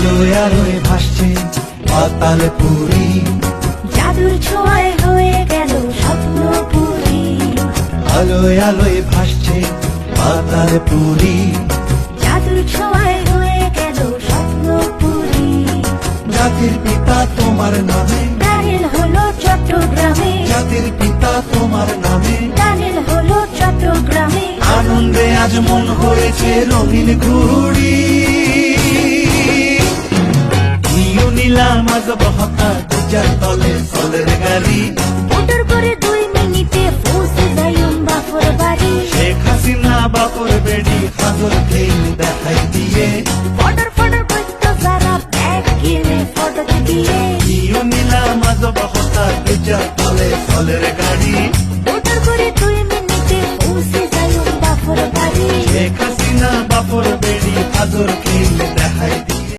আলোয় আলোয় ভাসছে পাতাল পুরী। জাদুর ছোঁয়ায় হয়ে গেল স্বপ্ন পুরী। আলোয় আলোয় ভাসছে পাতাল পুরী। জাদুর ছোঁয়ায় হয়ে গেল স্বপ্ন পুরী। জাতির পিতা তোমার নামে। টানেল হলো চট্টগ্রামে। জাতির পিতা তোমার নামে। টানেল হলো চট্টগ্রামে। আনন্দে আজ মন হয়েছে রঙিন ঘুড়ি। নামাজ বহকা দুজার তলে সলের গাড়ি। ভোটার করে দুই মিনিটে পৌঁছে যাইম বাপুর বাড়ি শেখ হাসিনা বাপুর বেড়ি হাজর খেইল দেখাই দিয়ে। ফটর ফটর করত যারা ব্যাগ কিনে ফটো দিয়ে। ইউ নীলা মাজ বহকা দুজার তলে সলের গাড়ি। ভোটার করে দুই মিনিটে পৌঁছে যাইম বাপুর বাড়ি শেখ হাসিনা বাপুর বেড়ি হাজর খেইল দেখাই দিয়ে।